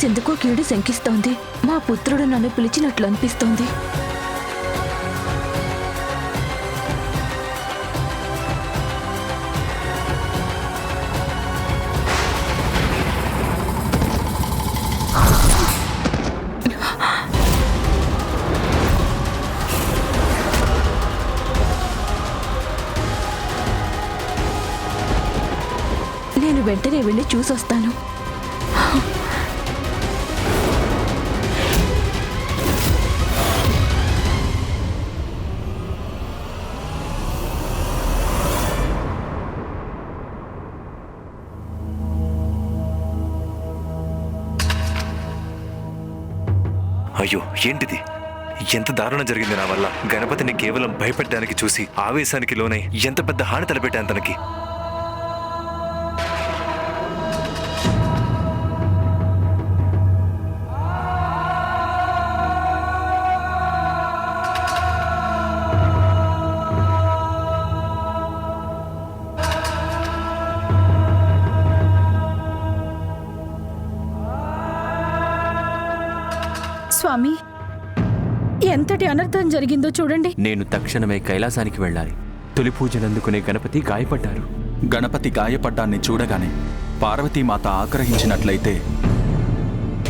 మనసెందుకో కీడు శంకిస్తోంది. మా పుత్రుడు నన్ను పిలిచినట్లు అనిపిస్తోంది. నేను వెంటనే వెళ్ళి చూసొస్తాను. అయ్యో ఏంటిది? ఎంత దారుణం జరిగింది నా వల్ల? గణపతిని కేవలం భయపెట్టడానికి చూసి ఆవేశానికి లోనై ఎంత పెద్ద హాని తలపెట్టాను తనకి? చూడండి. నేను తక్షణమే కైలాసానికి వెళ్ళాలి. తొలి పూజలందుకునే గణపతి గాయపడ్డారు. గణపతి గాయపడ్డాన్ని చూడగానే పార్వతీమాత ఆగ్రహించినట్లయితే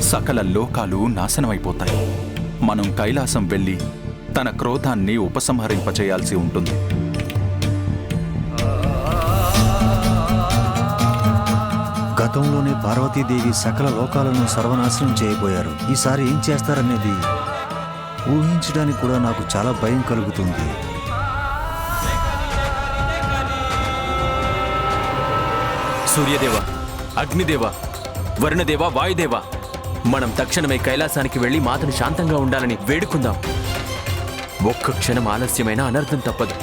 సకల లోకాలు నాశనమైపోతాయి. మనం కైలాసం వెళ్ళి తన క్రోధాన్ని ఉపసంహరింపచేయాల్సి ఉంటుంది. గతంలోనే పార్వతీదేవి సకల లోకాలను సర్వనాశనం చేయబోయారు. ఈసారి ఏం చేస్తారనేది ఊహించడానికి కూడా నాకు చాలా భయం కలుగుతుంది. సూర్యదేవ అగ్నిదేవ వరుణదేవ వాయుదేవ మనం తక్షణమే కైలాసానికి వెళ్ళి మాతను శాంతంగా ఉండాలని వేడుకుందాం. ఒక్క క్షణం ఆలస్యమైన అనర్థం తప్పదు.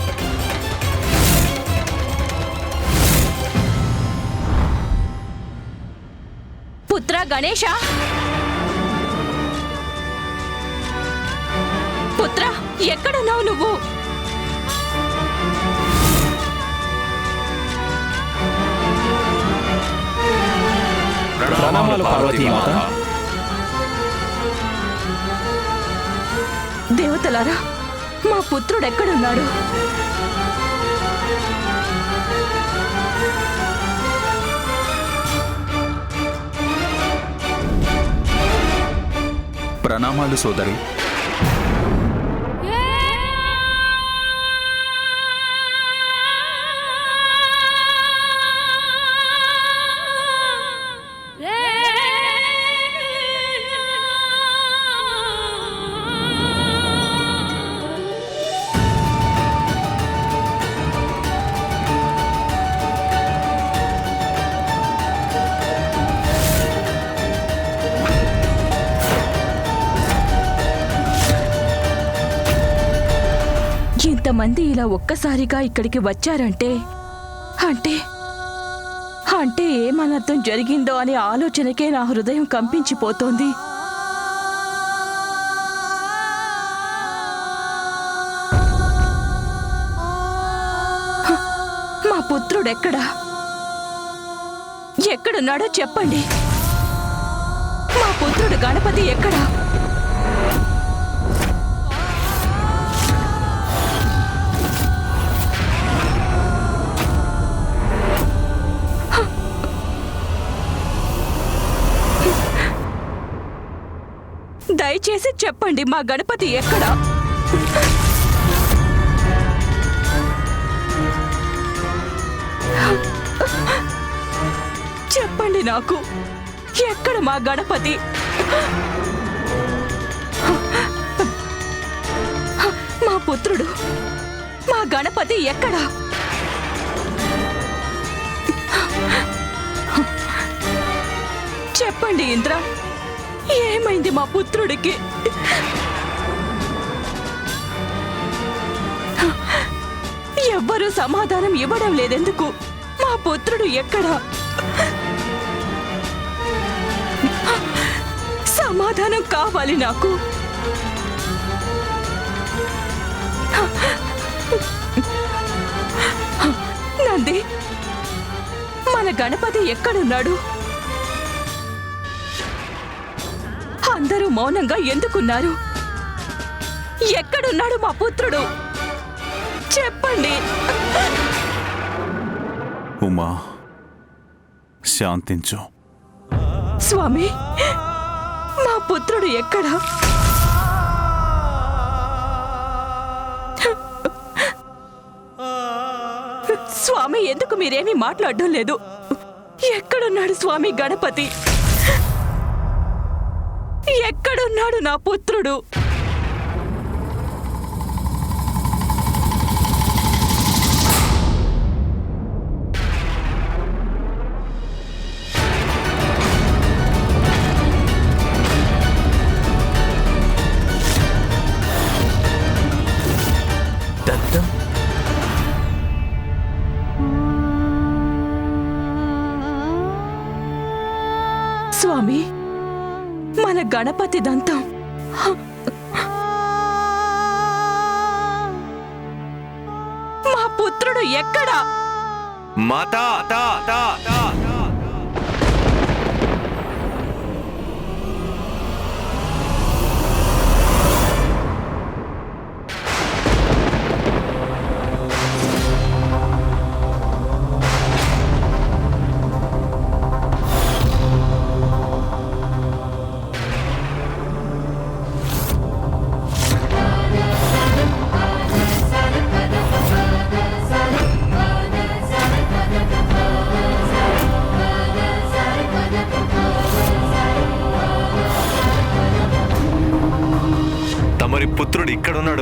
పుత్ర గణేష పుత్ర ఎక్కడున్నావు నువ్వు? ప్రణామాలు పార్వతీమాత దేవతలారా మా పుత్రుడు ఎక్కడున్నాడు? ప్రణామాలు సోదరి మంది ఇలా ఒక్కసారిగా ఇక్కడికి వచ్చారంటే? అంటే? అంటే ఏమనర్థం జరిగిందో అనే ఆలోచనకే నా హృదయం కంపించిపోతోంది. మా పుత్రుడెక్కడా? ఎక్కడున్నాడో చెప్పండి. మా పుత్రుడు గణపతి ఎక్కడా? దయచేసి చెప్పండి మా గణపతి ఎక్కడ? చెప్పండి నాకు ఎక్కడ మా గణపతి? మా పుత్రుడు మా గణపతి ఎక్కడా? చెప్పండి ఇంద్ర. ఏమైంది మా పుత్రుడికి? ఎవ్వరూ సమాధానం ఇవ్వడం లేదెందుకు? మా పుత్రుడు ఎక్కడా? సమాధానం కావాలి నాకు. నంది మన గణపతి ఎక్కడున్నాడు? మౌనంగా ఎందుకున్నారు? ఎక్కడున్నాడు మా పుత్రుడు? చెప్పండి. ఉమా శాంతించు. స్వామి మా పుత్రుడు ఎక్కడా? స్వామి ఎందుకు మీరేమీ మాట్లాడడం లేదు? ఎక్కడున్నాడు స్వామి గణపతి? ఎక్కడున్నాడు నా పుత్రుడు? గణపతి దంతం. మా పుత్రుడు ఎక్కడా? మాతా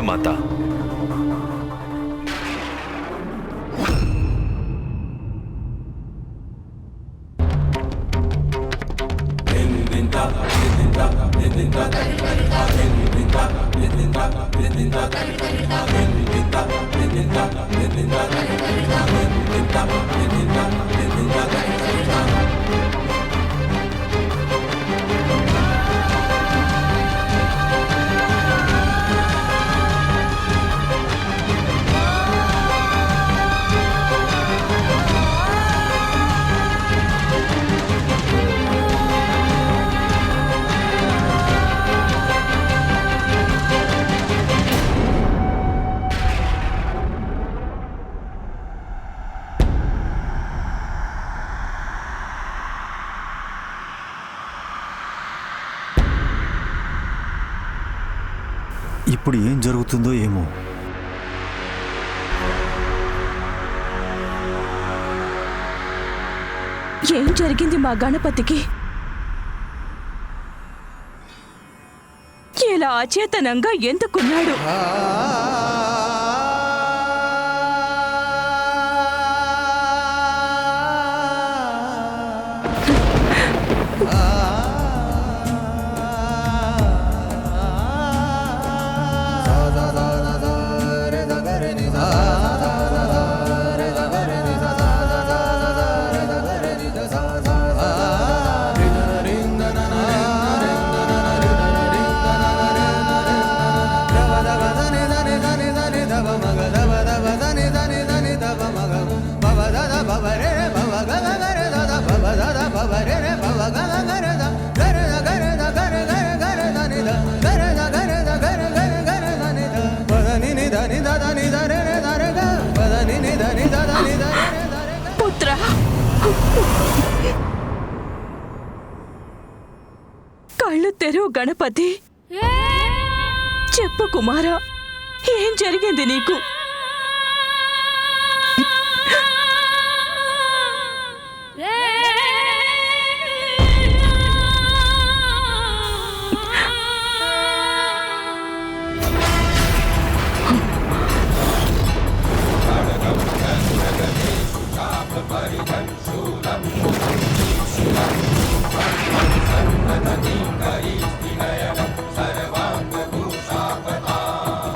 mata. ఇప్పుడు ఏం జరుగుతుందో ఏమో. ఏం జరిగింది మా గణపతికి? ఇలా అచేతనంగా ఎందుకున్నాడు? కళ్ళు తెరువు గణపతి. చెప్పు కుమారా ఏం జరిగింది నీకు?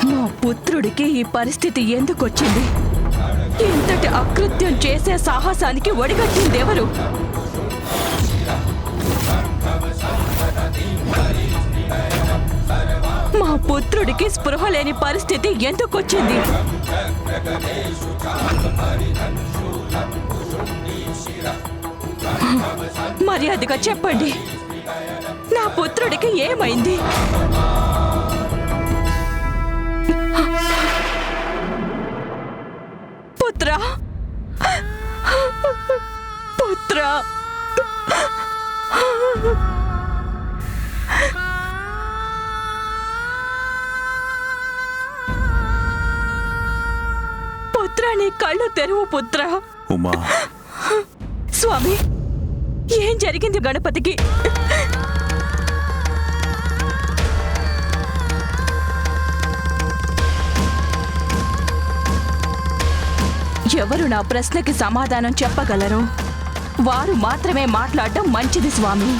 మా పుత్రుడికి ఈ పరిస్థితి ఎందుకొచ్చింది? ఇంతటి అకృత్యం చేసే సాహసానికి ఒడిగట్టిందెవరు మా పుత్రుడికి స్పృహ లేని పరిస్థితి ఎందుకొచ్చింది? మర్యాదగా చెప్పండి. నా పుత్రుడికి ఏమైంది? పుత్ర? పుత్ర? పుత్ర నీ కళ్ళు తెరువు పుత్ర. ఉమా. స్వామి. ఏం జరిగింది గణపతికి? ఎవరు నా ప్రశ్నకి సమాధానం చెప్పగలరు? వారు మాత్రమే మాట్లాడటం మంచిది స్వామి.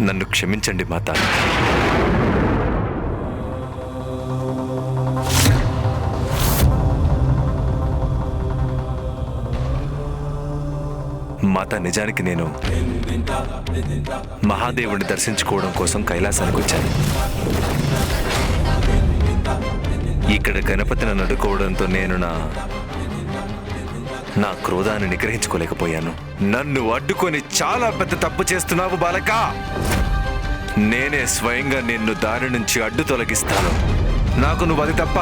నన్ను క్షమించండి మాత. మాత నిజానికి నేను మహాదేవుడిని దర్శించుకోవడం కోసం కైలాసానికి వచ్చాను. ఇక్కడ గణపతిని నడుకోవడంతో నేను నా నా క్రోధాన్ని నిగ్రహించుకోలేకపోయాను. నన్ను అడ్డుకొని చాలా పెద్ద తప్పు చేస్తున్నావు బాలక. నేనే స్వయంగా నిన్ను దారి నుంచి అడ్డు తొలగిస్తాను. నాకు నువ్వు అది తప్ప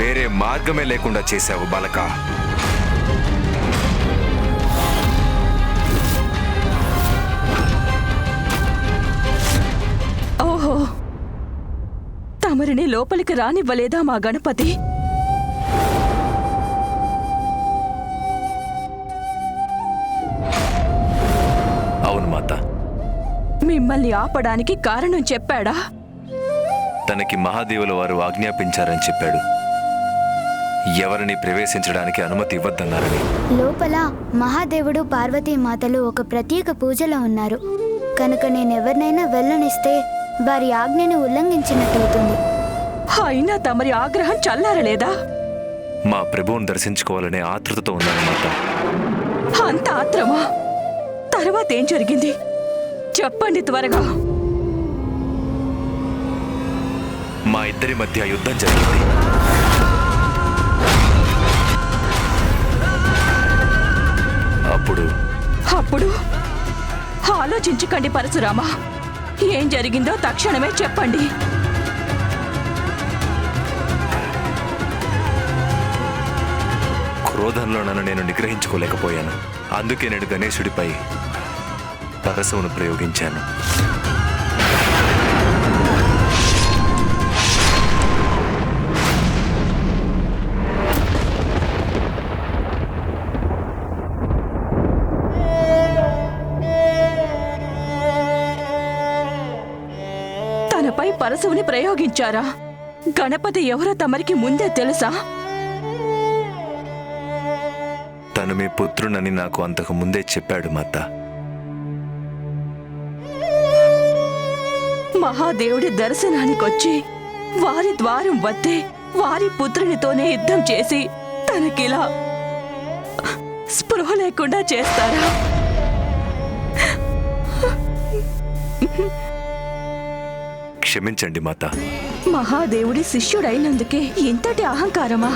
వేరే మార్గమే లేకుండా చేశావు బాలక. ఓహో. తమరిని లోపలికి రానివ్వలేదా మా గణపతి? మిమ్మల్ని ఆపడానికి కారణం చెప్పాడా? తనకి మహాదేవుల వారు ఆజ్ఞాపించారని చెప్పాడు. ఎవరిని ప్రవేశించడానికి అనుమతి ఇవ్వద్దన్నారని. లోపల మహాదేవుడు పార్వతీమాతలు ఒక ప్రత్యేక పూజలో ఉన్నారు. కనుక నేనెవరినైనా వెళ్ళనిస్తే వారి ఆజ్ఞని ఉల్లంఘించినట్టవుతుంది అయినా తమరి ఆగ్రహం చల్లారలేదా? మా ప్రభువుని దర్శించుకోవాలనే ఆతృతతో ఉన్నాను మాత. అంత ఆత్రమా? తర్వాత ఏం జరిగింది? చెప్పండి త్వరగా. మా ఇద్దరి మధ్య యుద్ధం జరిగింది. అప్పుడు అప్పుడు? ఆలోచించకండి పరశురామా. ఏం జరిగిందో తక్షణమే చెప్పండి. క్రోధంలో నన్ను నేను నిగ్రహించుకోలేకపోయాను. అందుకే నేను గణేశుడిపై పరశువును ప్రయోగించాను. తనపై పరశువుని ప్రయోగించారా? గణపతి ఎవరో తమరికి ముందే తెలుసా? తను మీ పుత్రునని నాకు అంతకు ముందే చెప్పాడు మాత. మహాదేవుడి దర్శనానికొచ్చి వారి ద్వారం వద్దే వారి పుత్రునితోనే యుద్ధం చేసి తనకిలా స్పృహ లేకుండా చేస్తారా? క్షమించండి మాత. మహాదేవుడి శిష్యుడైనందుకే ఇంతటి అహంకారమా?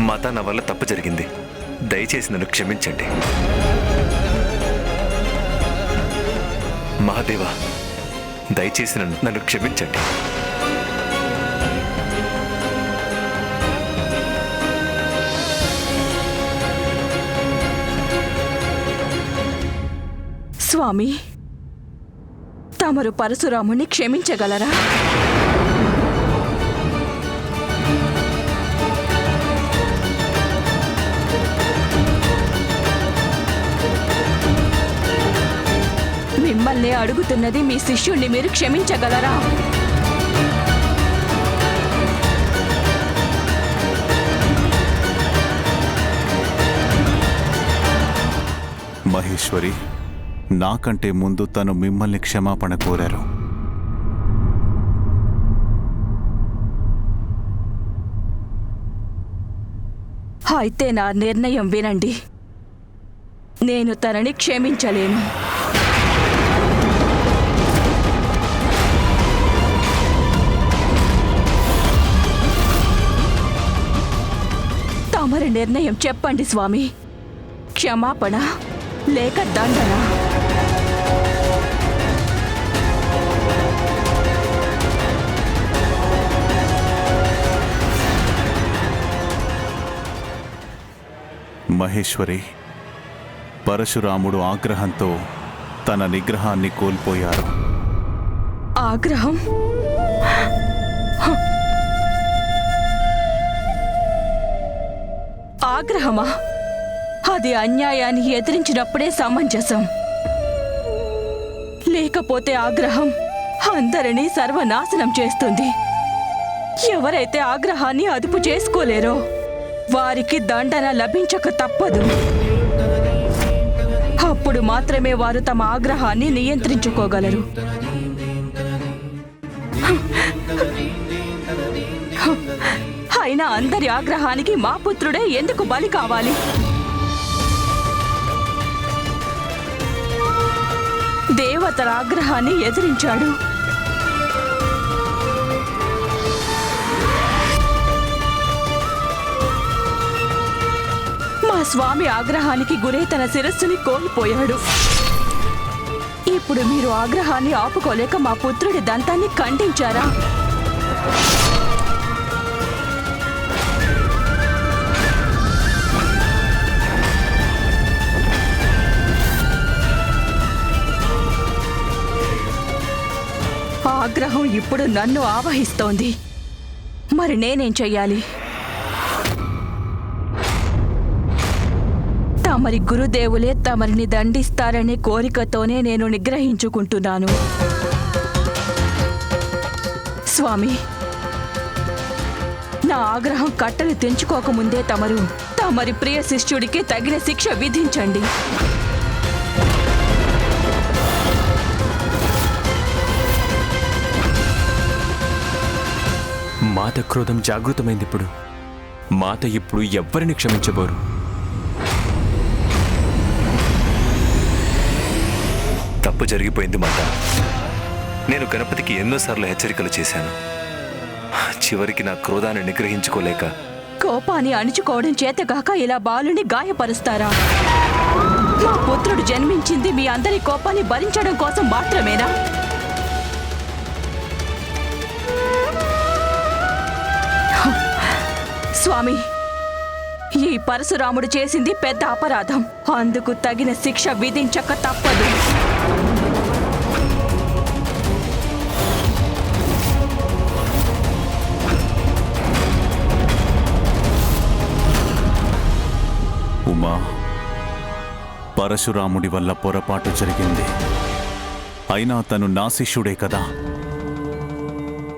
మాత నా వల్ల తప్పు జరిగింది. దయచేసి నన్ను క్షమించండి. మహాదేవా దయచేసి నన్ను నన్ను క్షమించండి. స్వామి తమరు పరశురాముని క్షమించగలరా? మిమ్మల్ని అడుగుతున్నది మీ శిష్యుణ్ణి మీరు క్షమించగలరా? మహేశ్వరి నాకంటే ముందు తను మిమ్మల్ని క్షమాపణ కోరారు. అయితే నా నిర్ణయం వినండి. నేను తనని క్షమించలేను. నిర్ణయం చెప్పండి స్వామి. క్షమాపణ లేక దండన. మహేశ్వరి పరశురాముడు ఆగ్రహంతో తన నిగ్రహాన్ని కోల్పోయారు. ఆగ్రహం? ఆగ్రహమా? అది అన్యాయాన్ని ఎదిరించినప్పుడే సమంజసం. లేకపోతే ఆగ్రహం అందరినీ సర్వనాశనం చేస్తుంది. ఎవరైతే ఆగ్రహాన్ని అదుపు చేసుకోలేరో వారికి దండన లభించక తప్పదు. అప్పుడు మాత్రమే వారు తమ ఆగ్రహాన్ని నియంత్రించుకోగలరు. అయినా అందరి ఆగ్రహానికి మా పుత్రుడే ఎందుకు బలి కావాలి? దేవతల ఆగ్రహాన్ని ఎదిరించాడు. మా స్వామి ఆగ్రహానికి గురై తన శిరస్సుని కోల్పోయాడు. ఇప్పుడు మీరు ఆగ్రహాన్ని ఆపుకోలేక మా పుత్రుడి దంతాన్ని ఖండించారా? ఆగ్రహం ఇప్పుడు నన్ను ఆవహిస్తోంది. మరి నేనేం చెయ్యాలి? తమరి గురుదేవులే తమరిని దండిస్తారనే కోరికతోనే నేను నిగ్రహించుకుంటున్నాను. స్వామి నా ఆగ్రహం కట్టలు తెంచుకోకముందే తమరు తమరి ప్రియ శిష్యుడికి తగిన శిక్ష విధించండి. మాత క్రోధం జాగృతమైంది ఇప్పుడు. మాత ఇప్పుడు ఎవ్వరిని క్షమించబోరు. తప్పు జరిగిపోయింది మాట నేను గణపతికి ఎన్నోసార్లు హెచ్చరికలు చేశాను. చివరికి నా క్రోధాన్ని నిగ్రహించుకోలేక. కోపాన్ని అణుచుకోవడం చేతగాక ఇలా బాలుని గాయపరుస్తారా? మా పుత్రుడు జన్మించింది మీ అందరి కోపాన్ని భరించడం కోసం మాత్రమేనా? స్వామి ఈ పరశురాముడు చేసింది పెద్ద అపరాధం. అందుకు తగిన శిక్ష విధించక తప్పదు. ఉమా పరశురాముడి వల్ల పొరపాటు జరిగింది. అయినా తను నా శిష్యుడే కదా.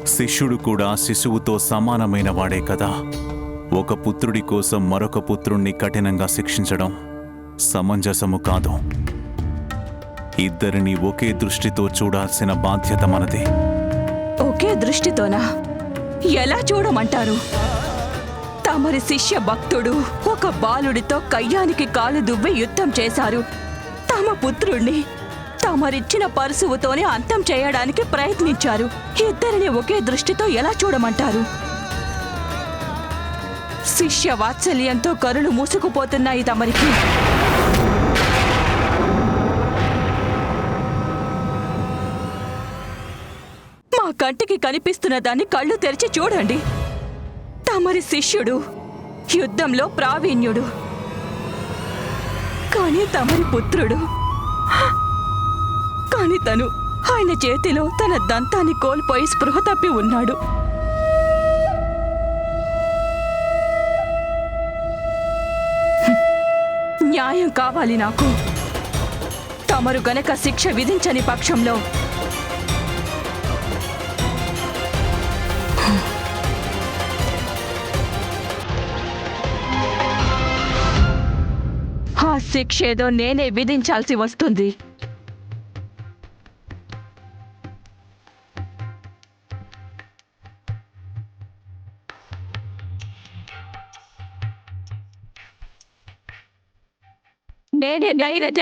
శిష్యుడు కూడా శిశువుతో సమానమైన వాడే కదా. ఒక పుత్రుడి కోసం మరొక పుత్రుణ్ణి కఠినంగా శిక్షించడం సమంజసము కాదు. ఇద్దరిని ఒకే దృష్టితో చూడాల్సిన బాధ్యత మనది. ఒకే దృష్టితోనా? ఎలా చూడమంటారు? తమరి శిష్య భక్తుడు ఒక బాలుడితో కయ్యానికి కాలు దువ్వి యుద్ధం చేశారు. తమ పుత్రుణ్ణి తమరిచ్చిన పరుసువుతోనే అంతం చేయడానికి ప్రయత్నించారు. ఇద్దరిని ఒకే దృష్టితో ఎలా చూడమంటారు? శిష్య వాత్సల్యంతో కరులు మూసుకుపోతున్నాయి తమరికి. మా కంటికి కనిపిస్తున్న దాన్ని కళ్ళు తెరిచి చూడండి. తమరి శిష్యుడు యుద్ధంలో ప్రావీణ్యుడు. కానీ తమరి పుత్రుడు. కానీ తను ఆయన చేతిలో తన దంతాన్ని కోల్పోయి స్పృహ తప్పి ఉన్నాడు. న్యాయం కావాలి నాకు. తమరు గనక శిక్ష విధించని పక్షంలో. ఆ శిక్ష ఏదో నేనే విధించాల్సి వస్తుంది. I'm not it, did it,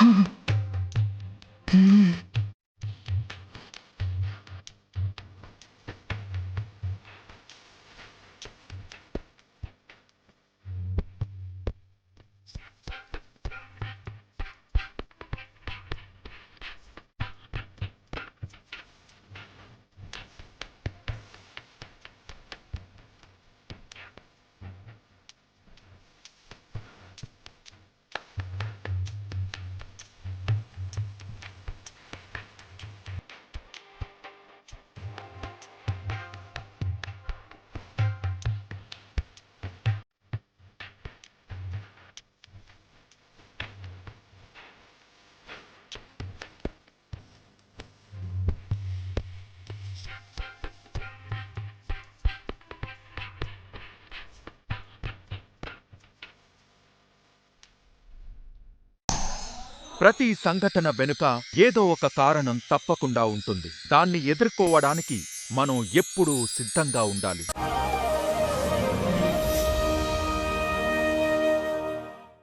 did ప్రతి సంఘటన వెనుక ఏదో ఒక కారణం తప్పకుండా ఉంటుంది. దాన్ని ఎదుర్కోవడానికి మనం ఎప్పుడూ సిద్ధంగా ఉండాలి.